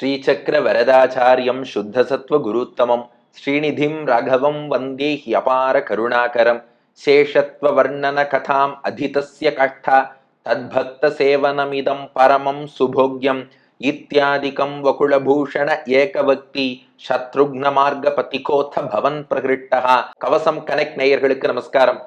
ஸ்ரீசக்கர வரதாச்சாரியம் சுத்தசத்வ குருத்தமம். ஸ்ரீநிதிம் ராகவம் வந்தே ஹியபார கருணாகரம். சேஷத்வ வர்ணன கதாம் அதிதஸ்ய கஷ்டா. தத்பக்த சேவனமிதம் பரமம் சுபோக்யம். இத்தியாதிகம் வகுளபூஷண ஏகவக்தி சத்ருக்ன மார்க்க பதிகோத்த பவன் பிரகிருஷ்டா. கவசம் கனெக்ட் நேயர்களுக்கு நமஸ்காரம்.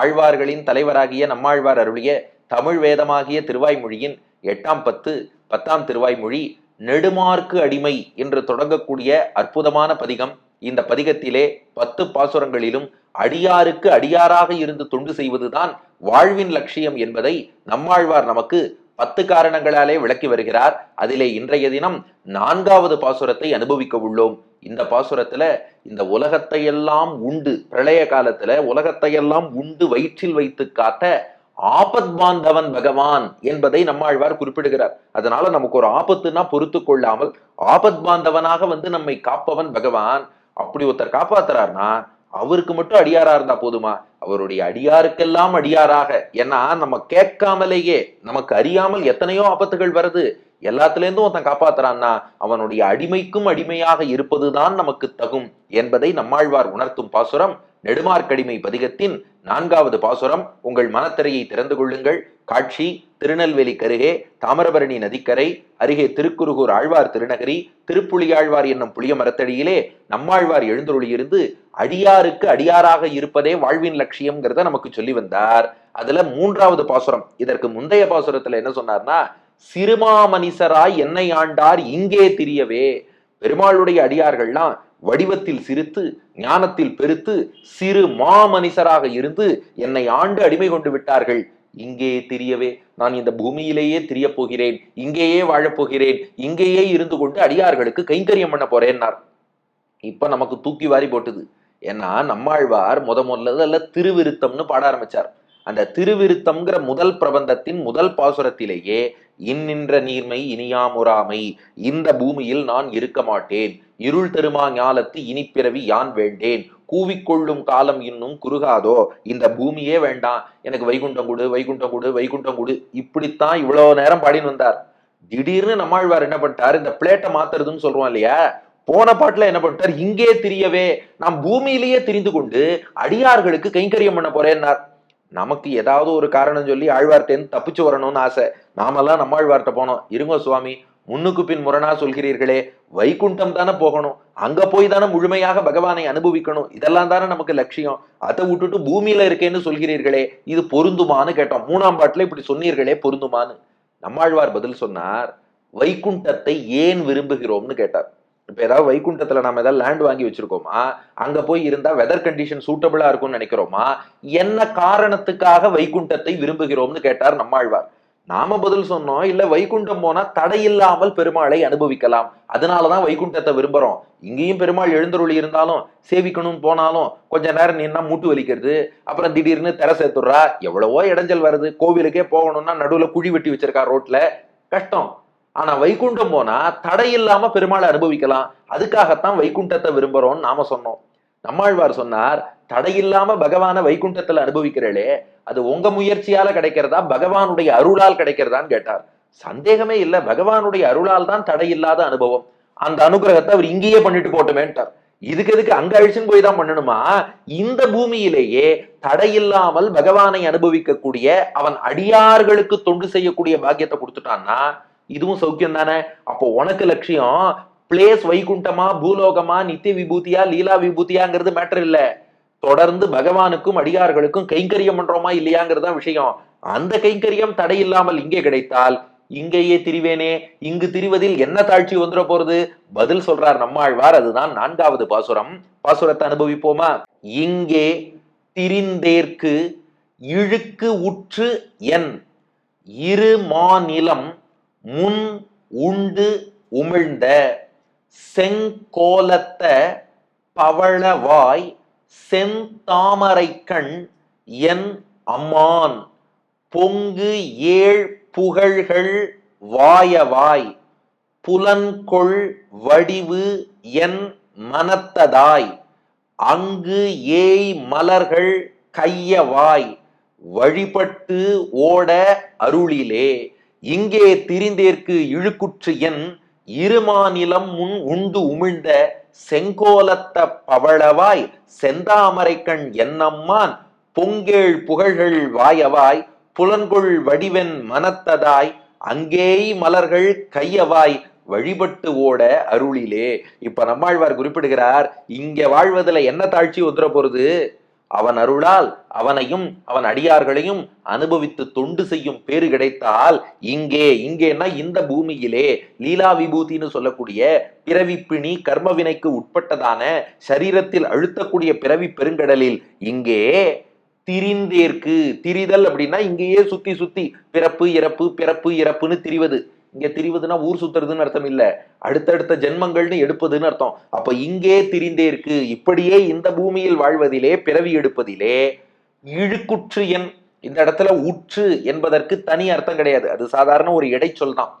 ஆழ்வார்களின் தலைவராகிய நம்மாழ்வார் அருளிய தமிழ் வேதமாகிய திருவாய்மொழியின் எட்டாம் பத்து பத்தாம் திருவாய்மொழி நெடுமார்க்கு அடிமை என்று தொடங்கக்கூடிய அற்புதமான பதிகம். இந்த பதிகத்திலே பத்து பாசுரங்களிலும் அடியாருக்கு அடியாராக இருந்து தொண்டு செய்வதுதான் வாழ்வின் லட்சியம் என்பதை நம்மாழ்வார் நமக்கு பத்து காரணங்களாலே விளக்கி வருகிறார். அதிலே இன்றைய தினம் நான்காவது பாசுரத்தை அனுபவிக்க உள்ளோம். இந்த பாசுரத்துல இந்த உலகத்தை எல்லாம் உண்டு பிரளய காலத்துல உலகத்தை எல்லாம் உண்டு வயிற்றில் வைத்து காத்த ஆபத் பாந்தவன் பகவான் என்பதை நம்மாழ்வார் குறிப்பிடுகிறார். அதனால நமக்கு ஒரு ஆபத்துனா பொறுத்து கொள்ளாமல் ஆபத் பாந்தவனாக வந்து நம்மை காப்பவன் பகவான். அப்படி ஒருத்தர் காப்பாத்துறாருனா அவருக்கு மட்டும் அடியாரா இருந்தா போதுமா? அவருடைய அடியாருக்கெல்லாம் அடியாராக. ஏன்னா நம்ம கேட்காமலேயே நமக்கு அறியாமல் எத்தனையோ ஆபத்துகள் வருது. எல்லாத்துலேருந்தும் ஒருத்தன் காப்பாத்துறான்னா அவனுடைய அடிமைக்கும் அடிமையாக இருப்பதுதான் நமக்கு தகும் என்பதை நம்மாழ்வார் உணர்த்தும் பாசுரம். நெடுமார்க்கடிமை பதிகத்தின் நான்காவது பாசுரம். உங்கள் மனத்திரையை திறந்து கொள்ளுங்கள். காட்சி திருநெல்வேலி கருகே தாமிரபரணி நதிக்கரை அருகே திருக்குறுகூர் ஆழ்வார் திருநகரி திருப்புலியாழ்வார் என்னும் புளிய மரத்தடியிலே நம்மாழ்வார் எழுந்தருளியிருந்து அடியாருக்கு அடியாராக இருப்பதே வாழ்வின் லட்சியம்ங்கிறத நமக்கு சொல்லி வந்தார். அதுல மூன்றாவது பாசுரம். இதற்கு முந்தைய பாசுரத்துல என்ன சொன்னார்னா சிறுமாமனிசராய் என்னை ஆண்டார் இங்கே திரியவே. பெருமாளுடைய அடியார்கள்லாம் வடிவத்தில் சிரித்து ஞானத்தில் பெருத்து சிறு மாமனிசராக இருந்து என்னை ஆண்டு அடிமை கொண்டு விட்டார்கள். இங்கே திரியவே. நான் இந்த பூமியிலேயே திரியப் போகிறேன் இங்கேயே வாழப் போகிறேன் இங்கேயே இருந்து கொண்டு அடியார்களுக்கு கைங்கரியம் பண்ண போறேன்னார். இப்ப நமக்கு தூக்கி வாரி போட்டுது. ஏன்னா நம்மாழ்வார் முத முதல்ல திருவிருத்தம்னு பாட ஆரம்பிச்சார். அந்த திருவிருத்தம்ங்கிற முதல் பிரபந்தத்தின் முதல் பாசுரத்திலேயே இன்னின்ற நீர்மை இனியாமுறாமை இந்த பூமியில் நான் இருக்க மாட்டேன். இருள் தருமா ஞாலத்து இனிப்பிறவி யான் வேண்டேன். கூவிக்கொள்ளும் காலம் இன்னும் குறுகாதோ? இந்த பூமியே வேண்டாம். எனக்கு வைகுண்டம் கொடு வைகுண்டம் கொடு வைகுண்டம் கொடு. இப்படித்தான் இவ்வளவு நேரம் பாடின்னு வந்தார். திடீர்னு நம்மாழ்வார் என்ன பண்ணிட்டார்? இந்த பிளேட்டை மாத்துறதுன்னு சொல்றோம் இல்லையா? போன பாட்டுல என்ன பண்ணிட்டார்? இங்கே திரியவே. நாம் பூமியிலேயே திரிந்து கொண்டு அடியார்களுக்கு கைங்கரியம் பண்ண போறேன்னார். நமக்கு ஏதாவது ஒரு காரணம் சொல்லி ஆழ்வார்ட்டேன்னு தப்பிச்சு வரணும்னு ஆசை. நாமெல்லாம் நம்ம ஆழ்வார்ட்ட போனோம். இருங்க சுவாமி முன்னுக்கு பின் முரணா சொல்கிறீர்களே. வைகுண்டம் தானே போகணும். அங்க போய் தானே முழுமையாக பகவானை அனுபவிக்கணும். இதெல்லாம் தானே நமக்கு லட்சியம். அதை விட்டுட்டு பூமியில இருக்கேன்னு சொல்கிறீர்களே. இது பொருந்துமான்னு கேட்டோம். மூணாம் பாட்டுல இப்படி சொன்னீர்களே பொருந்துமான்னு. நம்மாழ்வார் பதில் சொன்னார் வைகுண்டத்தை ஏன் விரும்புகிறோம்னு கேட்டார். இப்ப ஏதாவது வைகுண்டத்துல நாம ஏதாவது லேண்ட் வாங்கி வச்சிருக்கோமா? அங்க போய் இருந்தா வெதர் கண்டிஷன் சூட்டபிளா இருக்கும்னு நினைக்கிறோமா? என்ன காரணத்துக்காக வைகுண்டத்தை விரும்புகிறோம்னு கேட்டார் நம்மாழ்வார். நாம பதில் சொன்னோம் இல்ல வைகுண்டம் போனா தடையில்லாமல் பெருமாளை அனுபவிக்கலாம். அதனாலதான் வைகுண்டத்தை விரும்புறோம். இங்கேயும் பெருமாள் எழுந்தருளி இருந்தாலும் சேவிக்கணும் போனாலும் கொஞ்ச நேரம் நின்னா மூட்டு வலிக்கிறது அப்புறம் திடீர்னு தெர சேர்த்துடுறா எவ்வளவோ இடைஞ்சல் வருது. கோவிலுக்கே போகணும்னா நடுவுல குழி வெட்டி வச்சிருக்கா ரோட்ல. கஷ்டம். ஆனா வைகுண்டம் போனா தடை இல்லாம பெருமாளை அனுபவிக்கலாம். அதுக்காகத்தான் வைகுண்டத்தை விரும்புறோம்னு நாம சொன்னோம். நம்மாழ்வார் சொன்னார் தடையில்லாம பகவான வைகுண்டத்துல அனுபவிக்கிறளே அது உங்க முயற்சியால கிடைக்கிறதா பகவானுடைய அருளால் கிடைக்கிறதான்னு கேட்டார். சந்தேகமே இல்ல பகவானுடைய அருளால் தான் தடை இல்லாத அனுபவம். அந்த அனுகிரகத்தை அவர் இங்கேயே பண்ணிட்டு போட்டுமேன்ட்டார். இதுக்கு எதுக்கு அங்க அழிச்சுன்னு போய் தான் பண்ணணுமா? இந்த பூமியிலேயே தடையில்லாமல் பகவானை அனுபவிக்கக்கூடிய அவன் அடியார்களுக்கு தொண்டு செய்யக்கூடிய பாக்கியத்தை கொடுத்துட்டான்னா இதுவும் சௌக்கியம் தானே? அப்போ உனக்கு லட்சியம் பிளேஸ் வைகுண்டமா பூலோகமா நித்திய விபூதியா லீலா விபூதியாங்கிறது மேட்டர் இல்ல. தொடர்ந்து பகவானுக்கும் அடியார்களுக்கும் கைங்கரியம் பண்றோமா இல்லையாங்கிறது தான் விஷயம். அந்த கைங்கரியம் தடையில்லாமல் இங்கே கிடைத்தால் இங்கேயே திரிவேனே. இங்கு திரிவதில் என்ன தாழ்ச்சி வந்துட போறது? பதில் சொல்றார் நம்மாழ்வார். அதுதான் நான்காவது பாசுரம். பாசுரத்தை அனுபவிப்போமா? இங்கே திரிந்தேற்கு இழுக்கு உற்று என் இரு மாநிலம் முன் உண்டு உமிழ்ந்த செங்கோலத்த பவளவாய் செந்தாமரை கண் என் அம்மான். பொங்கு ஏழ் புகழ்கள் வாயவாய் புலன்கொள் வடிவு என் மனத்ததாய். அங்கு ஏய் மலர்கள் கையவாய் வழிபட்டு ஓட அருளிலே. இங்கே திரிந்தேற்கு இழுக்குற்று என் இருமாநிலம் முன் உண்டு உமிழ்ந்த செங்கோலத்த பவளவாய் செந்தாமரைக்கண் என்னம்மான் பொங்கேள் புகழ்கள் வாயவாய் புலன்கொள் வடிவென் மனத்ததாய் அங்கேய் மலர்கள் கையவாய் வழிபட்டு ஓட அருளிலே. இப்ப நம்மாழ்வார் குறிப்பிடுகிறார் இங்க வாழ்வதுல என்ன தாழ்ச்சி வந்துட போறது அவன் அருளால் அவனையும் அவன் அடியார்களையும் அனுபவித்து தொண்டு செய்யும் பேறு கிடைத்தால் இங்கே இங்கேன்னா இந்த பூமியிலே லீலா விபூதின்னு சொல்லக்கூடிய பிறவி பிணி கர்மவினைக்கு உட்பட்டதான சரீரத்தில் அழுத்தக்கூடிய பிறவி பெருங்கடலில் இங்கே திரிந்தேற்கு திரிதல் அப்படின்னா இங்கேயே சுத்தி சுத்தி பிறப்பு இறப்பு பிறப்பு இறப்புன்னு திரிவது. இங்க திரிவதுன்னா ஊர் சுத்துறதுன்னு அர்த்தம் இல்ல. அடுத்தடுத்த ஜென்மங்கள்னு எடுப்பதுன்னு அர்த்தம். அப்ப இங்கே திரிந்தே இருக்கு. இப்படியே இந்த பூமியில் வாழ்வதிலே பிறவி எடுப்பதிலே இழுக்குற்று என் இந்த இடத்துல உற்று என்பதற்கு தனி அர்த்தம் கிடையாது. அது சாதாரண ஒரு இடைச்சொல் தான்.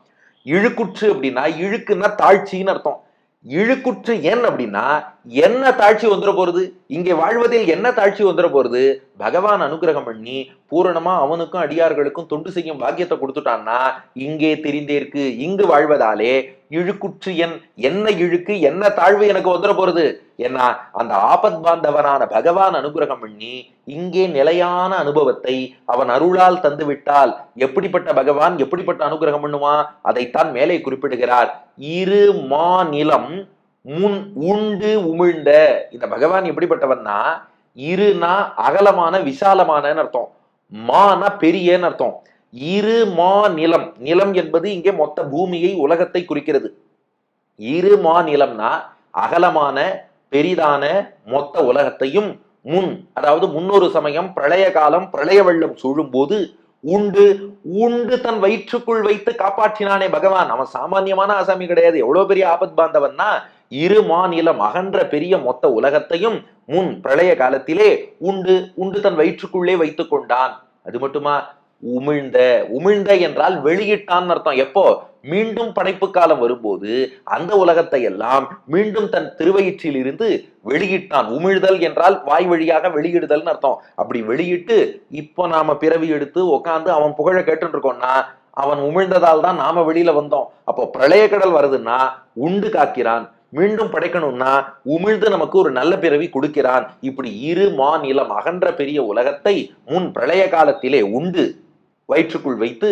இழுக்குற்று அப்படின்னா இழுக்குன்னா தாழ்ச்சின்னு அர்த்தம். இழுக்குற்று என் அப்படின்னா என்ன தாழ்ச்சி வந்துட போறது? இங்கே வாழ்வதில் என்ன தாழ்ச்சி வந்துட போறது? பகவான் அனுகிரகம் பண்ணி பூரணமா அவனுக்கும் அடியார்களுக்கும் தொண்டு செய்யும் பாக்கியத்தை கொடுத்துட்டான்னா இங்கே தெரிந்தேற்கு இங்கு வாழ்வதாலே இழுக்குற்று என் என்ன இழுக்கு என்ன தாழ்வு எனக்கு வந்துட போறது? என்ன அந்த ஆபத் பாந்தவனான பகவான் அனுகிரகம் பண்ணி இங்கே நிலையான அனுபவத்தை அவன் அருளால் தந்து விட்டால் எப்படிப்பட்ட பகவான் எப்படிப்பட்ட அனுகிரகம் பண்ணுவான்? அதைத்தான் மேலே குறிப்பிடுகிறார். இரு மாநிலம் முன் உண்டு உமிழ்ந்த. இந்த பகவான் எப்படிப்பட்டவன்னா இருனா அகலமான விசாலமானன்னு அர்த்தம். மானா பெரியன்னு அர்த்தம். இரு மா நிலம். நிலம் என்பது இங்கே மொத்த பூமியை உலகத்தை குறிக்கிறது. இரு மா நிலம்னா அகலமான பெரிதான மொத்த உலகத்தையும் முன் அதாவது முன்னொரு சமயம் பிரளய காலம் பிரளய வெள்ளம் சூழும்போது உண்டு. உண்டு தன் வயிற்றுக்குள் வைத்து காப்பாற்றினானே பகவான். அவன் சாமானியமான ஆசாமி கிடையாது. எவ்வளவு பெரிய ஆபத் பாந்தவன்னா இரு மாநிலம் அகன்ற பெரிய மொத்த உலகத்தையும் முன் பிரளய காலத்திலே உண்டு உண்டு தன் வயிற்றுக்குள்ளே வைத்து கொண்டான். அது மட்டுமா? உமிழ்ந்த உமிழ்ந்த என்றால் வெளியிட்டான் அர்த்தம். எப்போ? மீண்டும் படைப்பு காலம் வரும்போது அந்த உலகத்தை எல்லாம் மீண்டும் தன் திருவயிற்றில் இருந்து வெளியிட்டான். உமிழ்தல் என்றால் வாய் வழியாக வெளியிடுதல்னு அர்த்தம். அப்படி வெளியிட்டு இப்போ நாம பிறவி எடுத்து உட்காந்து அவன் புகழ கேட்டுட்டு இருக்கோம்னா அவன் உமிழ்ந்ததால் தான் நாம வெளியில வந்தோம். அப்போ பிரளய கடல் வருதுன்னா உண்டு காக்கிறான். மீண்டும் படைக்கணும்னா உமிழ்ந்து நமக்கு ஒரு நல்ல பிறவி கொடுக்கிறான். இப்படி இரு மாநிலம் அகன்ற பெரிய உலகத்தை முன் பிரளய காலத்திலே உண்டு வயிற்றுக்குள் வைத்து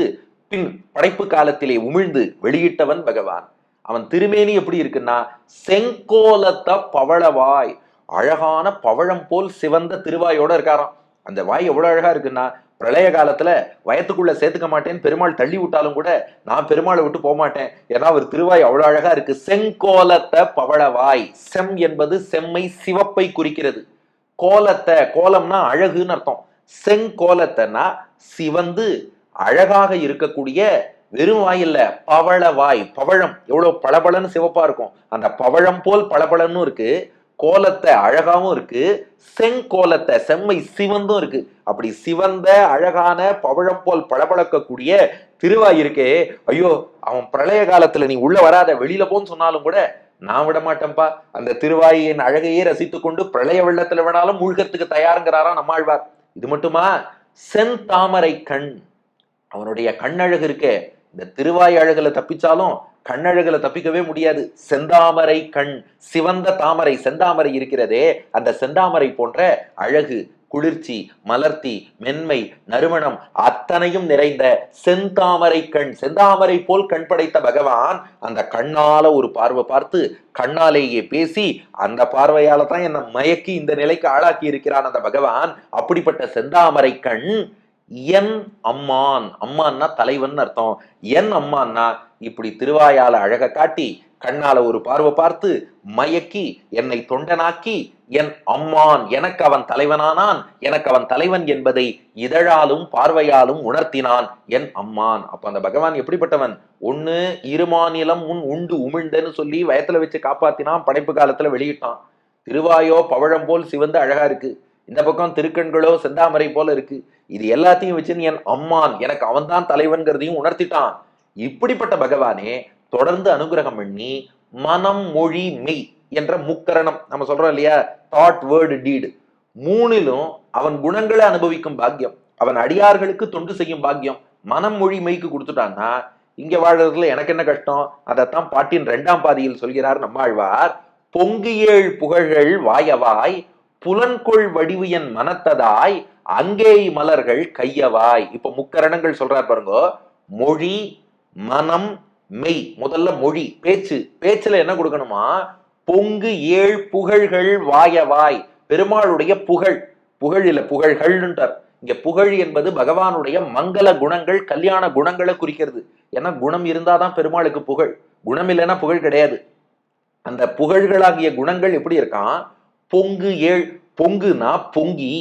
பின் படைப்பு காலத்திலே உமிழ்ந்து வெளியிட்டவன் பகவான். அவன் திருமேனி எப்படி இருக்குன்னா செங்கோலத்த பவளவாய் அழகான பவழம் போல் சிவந்த திருவாயோட இருக்காராம். அந்த வாய் எவ்வளவு அழகா இருக்குன்னா பிரளய காலத்துல வயத்துக்குள்ள சேர்த்துக்க மாட்டேன்னு பெருமாள் தள்ளி விட்டாலும் கூட நான் பெருமாளை விட்டு போக மாட்டேன் ஏன்னா அவர் திருவாய் அவ்வளவு அழகா இருக்கு. செங்கோலத்தை பவளவாய் செம் என்பது செம்மை சிவப்பை குறிக்கிறது. கோலத்தை கோலம்னா அழகுன்னு அர்த்தம். செங்கோலத்தைனா சிவந்து அழகாக இருக்கக்கூடிய வெறும் வாய் இல்ல பவள வாய் பவழம். எவ்வளவு பளபளன்னு சிவப்பா இருக்கும். அந்த பவழம் போல் பளபளன்னு இருக்கு. கோலத்தை அழகாவும் இருக்கு செங்கோலத்தை செம்மை சிவந்தும் இருக்கு. அப்படி சிவந்த அழகான பவழம் போல் பளபளக்கக்கூடிய திருவாய் இருக்கே. ஐயோ அவன் பிரளய காலத்துல நீ உள்ள வராத வெளியில போன்னு சொன்னாலும் கூட நான் விட மாட்டேன்ப்பா. அந்த திருவாயின் அழகையே ரசித்து கொண்டு பிரளய வெள்ளத்துல வேணாலும் மூழ்கத்துக்கு தயாருங்கிறாரா நம்மாழ்வார் இது மட்டுமா? செந்தாமரை கண். அவனுடைய கண்ணழகு இருக்கே. இந்த திருவாய் அழகுல தப்பிச்சாலும் கண்ணழகுல தப்பிக்கவே முடியாது. செந்தாமரை கண் சிவந்த தாமரை செந்தாமரை இருக்கிறதே அந்த செந்தாமரை போன்ற அழகு குளிர்ச்சி மலர்த்தி மென்மை நறுமணம் அத்தனையும் நிறைந்த செந்தாமரை கண் செந்தாமரை போல் கண் படைத்த பகவான் அந்த கண்ணால ஒரு பார்வை பார்த்து கண்ணாலேயே பேசி அந்த பார்வையால தான் என்னை மயக்கி இந்த நிலைக்கு ஆளாக்கி இருக்கிறான் அந்த பகவான். அப்படிப்பட்ட செந்தாமரை கண் என் அம்மான். அம்மான்னா தலைவன் அர்த்தம். என் அம்மான்னா இப்படி திருவாயால அழக காட்டி கண்ணால ஒரு பார்வை பார்த்து மயக்கி என்னை தொண்டனாக்கி என் அம்மான் எனக்கு அவன் தலைவனானான். எனக்கு அவன் தலைவன் என்பதை இதழாலும் பார்வையாலும் உணர்த்தினான் என் அம்மான். அப்ப அந்த பகவான் எப்படிப்பட்டவன்? ஒண்ணு இருமாநிலம் உன் உண்டு உமிழ்ந்தன்னு சொல்லி வயத்துல வச்சு காப்பாத்தினான் படைப்பு காலத்துல வெளியிட்டான். திருவாயோ பவழம் போல் சிவந்து அழகா இருக்கு. இந்த பக்கம் திருக்கண்களோ செந்தாமரை போல இருக்கு. இது எல்லாத்தையும் வச்சு என் அம்மான் எனக்கு அவன்தான் தலைவன்கிறதையும் உணர்த்திட்டான். இப்படிப்பட்ட பகவானே தொடர்ந்து அனுகிரகம் பண்ணி மனம் மொழி மெய் என்ற முக்கரணம் நம்ம சொல்றோம் இல்லையா? தாட் வேர்டு டீடு மூணிலும் அவன் குணங்களை அனுபவிக்கும் பாக்கியம். அவன் அடியார்களுக்கு தொண்டு செய்யும் பாக்கியம். மனம் மொழி மெய்க்கு கொடுத்துட்டான்னா இங்க வாழ்றதுல எனக்கு என்ன கஷ்டம்? அதைத்தான் பாட்டின் ரெண்டாம் பாதியில் சொல்கிறார் நம்மாழ்வார். பொங்கியேழ் புகழ்கள் வாயவாய் புலன்கொள் வடிவு என் மனத்ததாய் அங்கே மலர்கள் கையவாய். இப்ப முக்கரணங்கள் சொல்றார் பாருங்க. மொழி மனம் மெய். முதல்ல மொழி பேச்சு. பேச்சுல என்ன கொடுக்கணுமா? பொங்கு ஏழ் புகழ்கள் வாயவாய். பெருமாளுடைய புகழ். புகழ் இல்ல புகழ்கள்ன்றார். இங்க புகழ் என்பது பகவானுடைய மங்கள குணங்கள் கல்யாண குணங்களை குறிக்கிறது. ஏன்னா குணம் இருந்தாதான் பெருமாளுக்கு புகழ். குணம் இல்லைன்னா புகழ் கிடையாது. அந்த புகழ்களாகிய குணங்கள் எப்படி இருக்கான்? பொங்கு ஏழ் பொங்குனா பொங்கி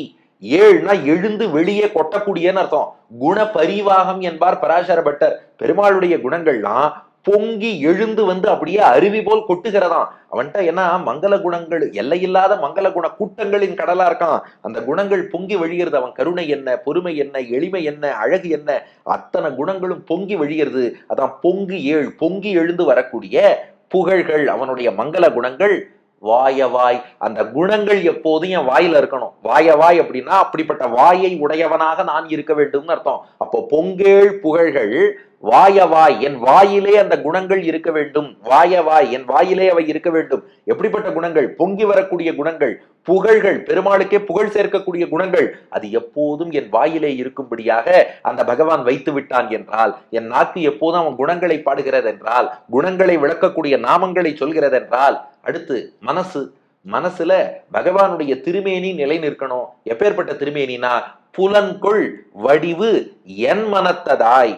ஏழ்னா எழுந்து வெளியே கொட்டக்கூடியன்னு அர்த்தம். குண பரிவாகம் என்பார் பராசர பட்டர். பெருமாளுடைய குணங்கள்லாம் பொங்கி எழுந்து வந்து அப்படியே அருவி போல் கொட்டுகிறதாம். அவன்கிட்ட ஏன்னா மங்கள குணங்கள் எல்லையில்லாத மங்கள குண கூட்டங்களின் கடலா இருக்கான் அந்த குணங்கள் பொங்கி வழிகிறது அவன் கருணை என்ன பொறுமை என்ன எளிமை என்ன அழகு என்ன அத்தனை குணங்களும் பொங்கி வழிகிறது அதான் பொங்கு ஏழ் பொங்கி எழுந்து வரக்கூடிய புகழ்கள் அவனுடைய மங்கள குணங்கள் வாயவாய் அந்த குணங்கள் எப்போதும் என் வாயில இருக்கணும். வாயவாய் அப்படின்னா அப்படிப்பட்ட வாயை உடையவனாக நான் இருக்க வேண்டும்னு அர்த்தம். அப்போ பொங்கேள் புகழ்கள் வாயவாய் என் வாயிலே அந்த குணங்கள் இருக்க வேண்டும். வாயவாய் என் வாயிலே அவை இருக்க வேண்டும். எப்படிப்பட்ட குணங்கள்? பொங்கி வரக்கூடிய குணங்கள். புகழ்கள். பெருமாளுக்கே புகழ் சேர்க்கக்கூடிய குணங்கள். அது எப்போதும் என் வாயிலே இருக்கும்படியாக அந்த பகவான் வைத்து விட்டான் என்றால் என் நாக்கு எப்போதும் அவன் குணங்களை பாடுகிறது என்றால் குணங்களை விளக்கக்கூடிய நாமங்களை சொல்கிறது என்றால் அடுத்து மனசு. மனசுல பகவானுடைய திருமேனி நிலை நிற்கணும். எப்பேற்பட்ட திருமேனினா புலன்கொள் வடிவு என் மனத்ததாய்.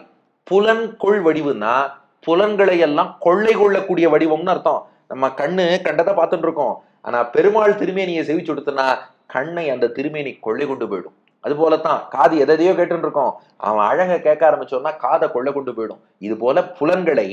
புலன்கொள் வடிவுனா புலன்களை எல்லாம் கொள்ளை கொள்ளக்கூடிய வடிவம்னு அர்த்தம். நம்ம கண்ணு கண்டதை பார்த்துட்டு இருக்கோம். ஆனா பெருமாள் திருமேனியை செவிச்சு கொடுத்தனா கண்ணை அந்த திருமேனி கொள்ளை கொண்டு போயிடும். அது போலத்தான் காது எதையோ கேட்டுருக்கோம் அவன் அழக கேட்க ஆரம்பிச்சோன்னா காதை கொள்ளை கொண்டு போயிடும். இது போல புலன்களை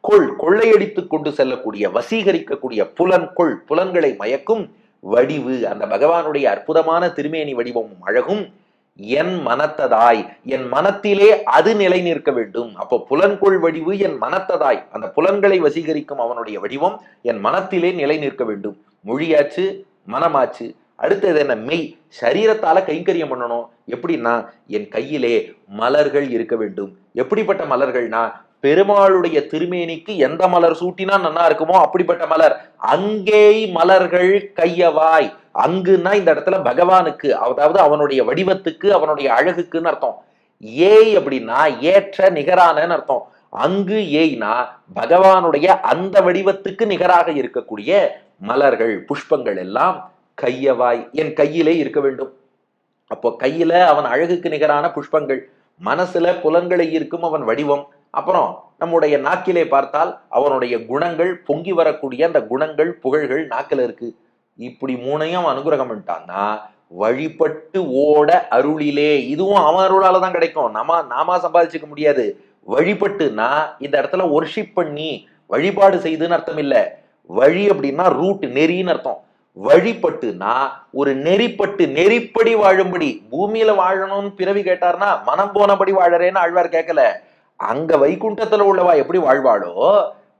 கொள் கொள்ளையடித்து கொண்டு செல்லக்கூடிய வசீகரிக்கக்கூடிய புலன் கொள் புலன்களை மயக்கும் வடிவு அந்த பகவானுடைய அற்புதமான திருமேனி வடிவமும் அழகும். என் மனத்ததாய் என் மனத்திலே அது நிலை நிற்க வேண்டும். அப்போ புலன்கொள் வடிவு என் மனத்ததாய் அந்த புலன்களை வசீகரிக்கும் அவனுடைய வடிவம் என் மனத்திலே நிலை நிற்க வேண்டும். மொழியாச்சு மனமாச்சு. அடுத்தது என்ன? மெய். சரீரத்தால கைங்கரியம் பண்ணணும். எப்படின்னா என் கையிலே மலர்கள் இருக்க வேண்டும். எப்படிப்பட்ட மலர்கள்னா பெருமாளுடைய திருமேனிக்கு எந்த மலர் சூட்டினா நல்லா இருக்குமோ அப்படிப்பட்ட மலர். அங்கே மலர்கள் கையவாய். அங்குன்னா இந்த இடத்துல பகவானுக்கு அதாவது அவனுடைய வடிவத்துக்கு அவனுடைய அழகுக்குன்னு அர்த்தம். ஏய் அப்படின்னா ஏற்ற நிகரானன்னு அர்த்தம். அங்கு ஏய்னா பகவானுடைய அந்த வடிவத்துக்கு நிகராக இருக்கக்கூடிய மலர்கள் புஷ்பங்கள் எல்லாம் கையவாய் என் கையிலே இருக்க வேண்டும். அப்போ கையில அவன் அழகுக்கு நிகரான புஷ்பங்கள் மனசுல புலன்களை இருக்கும் அவன் வடிவம். அப்புறம் நம்முடைய நாக்கிலே பார்த்தால் அவனுடைய குணங்கள் பொங்கி வரக்கூடிய அந்த குணங்கள் புகழ்கள் நாக்கில் இருக்கு. இப்படி மூணையும் அவன் அனுகிரகம் பண்ணிட்டான்னா வழிபட்டு ஓட அருளிலே இதுவும் அவன் அருளால தான் கிடைக்கும். நாம நாம சம்பாதிச்சுக்க முடியாது. வழிபட்டுனா இந்த இடத்துல ஒர்ஷிப் பண்ணி வழிபாடு செய்துன்னு அர்த்தம் இல்லை. வழி அப்படின்னா ரூட் நெறின்னு அர்த்தம். வழிபட்டுனா ஒரு நெறிப்பட்டு நெறிப்படி வாழும்படி பூமியில வாழணும்னு பிறவி கேட்டார்னா மனம் போனபடி வாழறேன்னு ஆழ்வார் கேட்கல அங்க வைகுண்டத்துல உள்ளவா எப்படி வாழ்வாளோ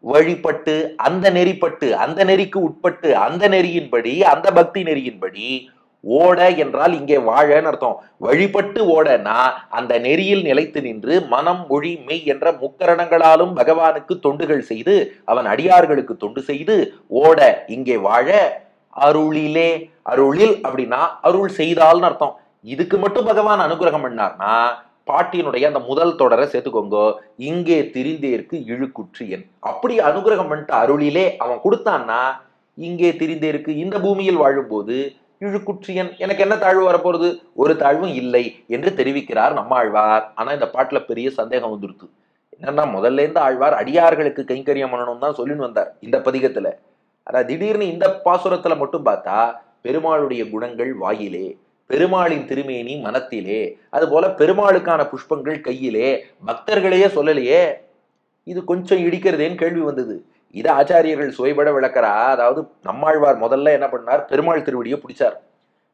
வழிபட்டு அந்த நெறிப்பட்டு அந்த நெறிக்கு உட்பட்டு அந்த நெறியின்படி அந்த பக்தி நெறியின்படி ஓட என்றால் இங்கே வாழன்னு அர்த்தம். வழிபட்டு ஓடனா அந்த நெறியில் நிலைத்து நின்று மனம் மொழி மெய் என்ற முக்கரணங்களாலும் பகவானுக்கு தொண்டுகள் செய்து அவன் அடியார்களுக்கு தொண்டு செய்து ஓட இங்கே வாழ அருளிலே அருளில் அப்படின்னா அருள் செய்தால்னு அர்த்தம். இதுக்கு மட்டும் பகவான் அனுகிரகம் பண்ணார்னா பாட்டியினுடைய அந்த முதல் தொடரை சேர்த்துக்கோங்க. இங்கே திரிந்தேற்கு இழுக்குற்று என். அப்படி அனுகிரகம் பண்ணிட்டு அருளிலே அவன் கொடுத்தான்னா இங்கே திரிந்தேற்கு இந்த பூமியில் வாழும்போது இழுக்குற்றியன் எனக்கு என்ன தாழ்வு வரப்போறது? ஒரு தாழ்வும் இல்லை என்று தெரிவிக்கிறார் நம்மாழ்வார். ஆனா இந்த பாட்டுல பெரிய சந்தேகம் வந்துருது. என்னன்னா முதல்ல இருந்து ஆழ்வார் அடியார்களுக்கு கைங்கரியம் பண்ணணும் தான் சொல்லின்னு வந்தார் இந்த பதிகத்துல. ஆனா திடீர்னு இந்த பாசுரத்துல மட்டும் பார்த்தா பெருமாளுடைய குணங்கள் வாயிலே பெருமாளின் திருமேனி மனத்திலே. அதுபோல பெருமாளுக்கான புஷ்பங்கள் கையிலே. பக்தர்களையே சொல்லலையே. இது கொஞ்சம் இடிக்கிறதேன்னு கேள்வி வந்தது. இதை ஆச்சாரியர்கள் சுவைபட விளக்கறா? அதாவது நம்மாழ்வார் முதல்ல என்ன பண்ணார்? பெருமாள் திருவடியை பிடிச்சார்.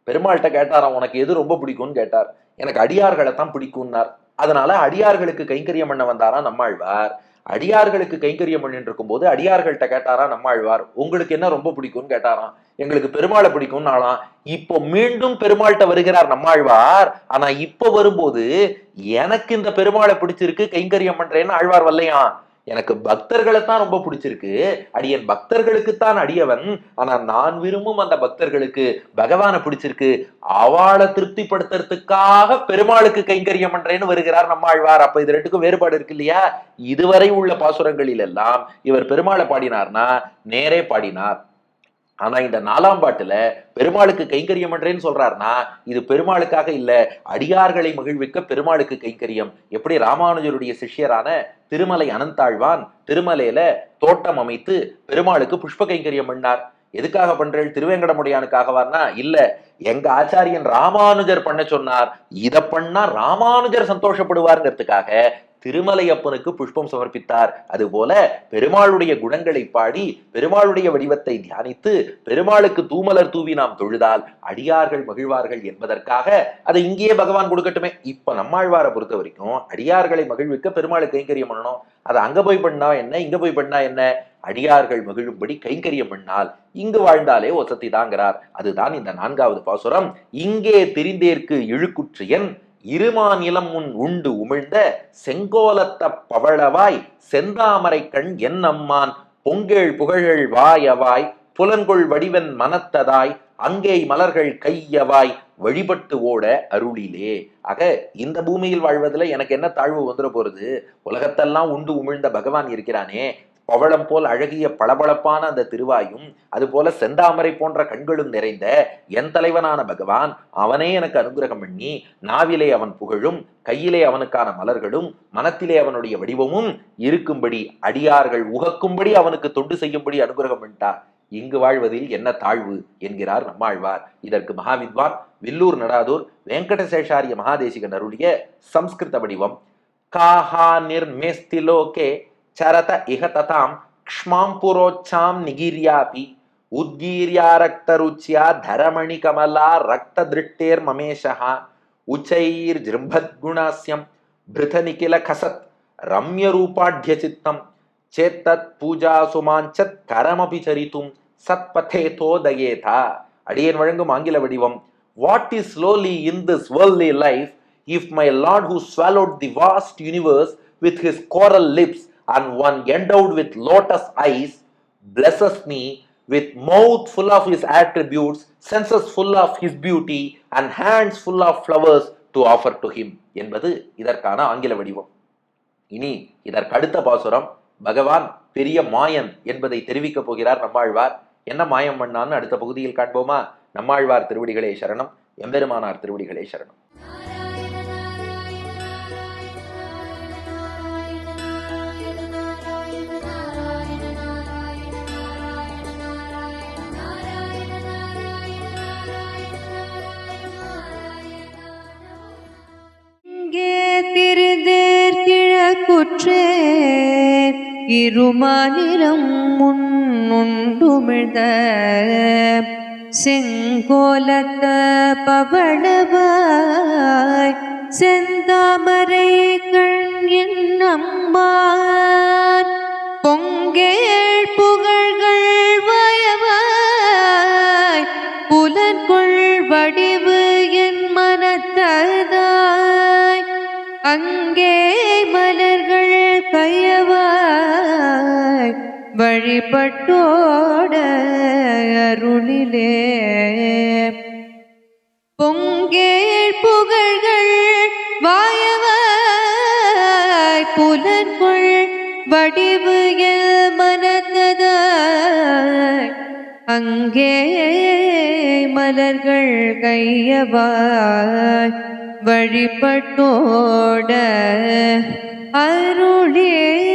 பெருமாள்கிட்ட கேட்டாராம் உனக்கு எது ரொம்ப பிடிக்கும்னு? கேட்டார். எனக்கு அடியார்களை தான் பிடிக்கும்னார். அதனால அடியார்களுக்கு கைங்கரியம் பண்ண வந்தாராம் நம்மாழ்வார். அடியார்களுக்கு கைங்கரியம் பண்ணிட்டு இருக்கும்போது அடியார்கள்ட்ட கேட்டாரா நம்மாழ்வார் உங்களுக்கு என்ன ரொம்ப பிடிக்கும்னு கேட்டாராம். எங்களுக்கு பெருமாளை பிடிக்கும்னு ஆளாம். இப்போ மீண்டும் பெருமாள்கிட்ட வருகிறார் நம்மாழ்வார் ஆனா இப்போ வரும்போது எனக்கு இந்த பெருமாளை பிடிச்சிருக்கு கைங்கரியம் பண்றேன்னு ஆழ்வார் வரலையாம். எனக்கு பக்தர்களை தான் ரொம்ப பிடிச்சிருக்கு. அடியன் பக்தர்களுக்கு தான் அடியவன். ஆனா நான் விரும்பும் அந்த பக்தர்களுக்கு பகவானை பிடிச்சிருக்கு. அவளை திருப்திப்படுத்துறதுக்காக பெருமாளுக்கு கைங்கரியம் பண்றேன்னு வருகிறார் நம்மாழ்வார். அப்ப இது ரெண்டுக்கும் வேறுபாடு இருக்கு இல்லையா? இதுவரை உள்ள பாசுரங்களில் எல்லாம் இவர் பெருமாளை பாடினார்னா நேரே பாடினார். ஆனா இந்த நாலாம் பாட்டுல பெருமாளுக்கு கைங்கரியம் என்றேன்னு சொல்றாருன்னா இது பெருமாளுக்காக இல்ல அடியார்களை மகிழ்விக்க பெருமாளுக்கு கைங்கரியம். எப்படி ராமானுஜருடைய சிஷ்யரான திருமலை அனந்தாழ்வான் திருமலையில தோட்டம் அமைத்து பெருமாளுக்கு புஷ்ப கைங்கரியம் பண்ணார். எதுக்காக பண்றேள்? திருவேங்கடமுடையானுக்காகவார்னா இல்ல எங்க ஆச்சாரியன் ராமானுஜர் பண்ண சொன்னார். இத பண்ணா ராமானுஜர் சந்தோஷப்படுவாருங்கிறதுக்காக திருமலையப்பனுக்கு புஷ்பம் சமர்ப்பித்தார். அதுபோல பெருமாளுடைய குணங்களை பாடி பெருமாளுடைய வடிவத்தை தியானித்து பெருமாளுக்கு தூமலர் தூவி நாம் தொழுதால் அடியார்கள் மகிழ்வார்கள் என்பதற்காக அதை இங்கேயே பகவான் கொடுக்கட்டுமே. இப்ப நம்மாழ்வாரை பொறுத்த வரைக்கும் அடியார்களை மகிழ்விக்க பெருமாளுக்கு கைங்கரியம் பண்ணணும். அதை அங்க போய் பண்ணா என்ன இங்க போய் பண்ணா என்ன? அடியார்கள் மகிழும்படி கைங்கரியம் பண்ணால் இங்கு வாழ்ந்தாலே ஒசத்தி தாங்கிறார் அதுதான் இந்த நான்காவது பாசுரம். இங்கே தெரிந்தேற்கு இழுக்குற்றியன் இருமாநிலம் முன் உண்டு உமிழ்ந்த செங்கோலத்த பவளவாய் செந்தாமரை கண் என் அம்மான் பொங்கேள் புகழ்கள் வாயவாய் புலன்கொள் வடிவன் மனத்ததாய் அங்கே மலர்கள் கையவாய் வழிபட்டு ஓட அருளிலே. ஆக இந்த பூமியில் வாழ்வதில் எனக்கு என்ன தாழ்வு வந்துட போறது? உலகத்தெல்லாம் உண்டு உமிழ்ந்த பகவான் இருக்கிறானே பவளம் போல் அழகிய பளபளப்பான அந்த திருவாயும் அதுபோல செந்தாமரை போன்ற கண்களும் நிறைந்த என் தலைவனான பகவான் அவனே எனக்கு அனுகிரகம் பண்ணி நாவிலே அவன் புகழும் கையிலே அவனுக்கான மலர்களும் மனத்திலே அவனுடைய வடிவமும் இருக்கும்படி அடியார்கள் உகக்கும்படி அவனுக்கு தொண்டு செய்யும்படி அனுகிரகம் பண்ணிட்டார். இங்கு வாழ்வதில் என்ன தாழ்வு என்கிறார் நம்மாழ்வார். இதற்கு மகாவித்வான் வில்லூர் நடாதூர் வெங்கடசேஷாரிய மகாதேசிகன் அருளிய சம்ஸ்கிருத வடிவம். காஹா நிர்மேஸ்திலோகே சரத இக ததாம் க்ஷ்மாம் புரோச்சாம் நிகிர்யாபி உத்கீர்யாரக்தருச்சியா தரமணி கமலா ரக்த திருஷ்டேர் மமேஷா உச்சைர் ஜிரும்பத்குணாஸ்யம் பிருத நிகில கசத் ரம்ய ரூபாட்ய சித்தம் சேத்தத் பூஜா சுமாஞ்சத் கரமபி சரித்தும் சத்பதேதோ தயேதா அடியேன் வழங்கும் ஆங்கில வடிவம் what is slowly in this worldly life if my lord who swallowed the vast universe with his coral lips and one endowed with lotus eyes blesses me with mouth full of his attributes, senses full of his beauty, and hands full of flowers to offer to him. என்பது இதற்கான ஆங்கில வடிவம். இனி இதற்கு அடுத்த பாசுரம் பகவான் பெரிய மாயன் என்பதை தெரிவிக்கப் போகிறார் நம்மாழ்வார். என்ன மாயம் பண்ணான்னு அடுத்த பகுதியில் காண்போமா? நம்மாழ்வார் திருவடிகளே சரணம் எம்பெருமானார் திருவடிகளே சரணம். இருமாநிலம் முன்னுண்டுமிழ்ந்த செங்கோலத்த பவளவாய் செந்தாமரை கண் என் என்னம்மான் வழிபட்டோட அருளிலே பொங்கேள் புகழ்கள் வாயவாய் புலன்கொள் வடிவு எல் மனந்ததாய். அங்கே மலர்கள் கையவாய் வழிபட்டோட அருளே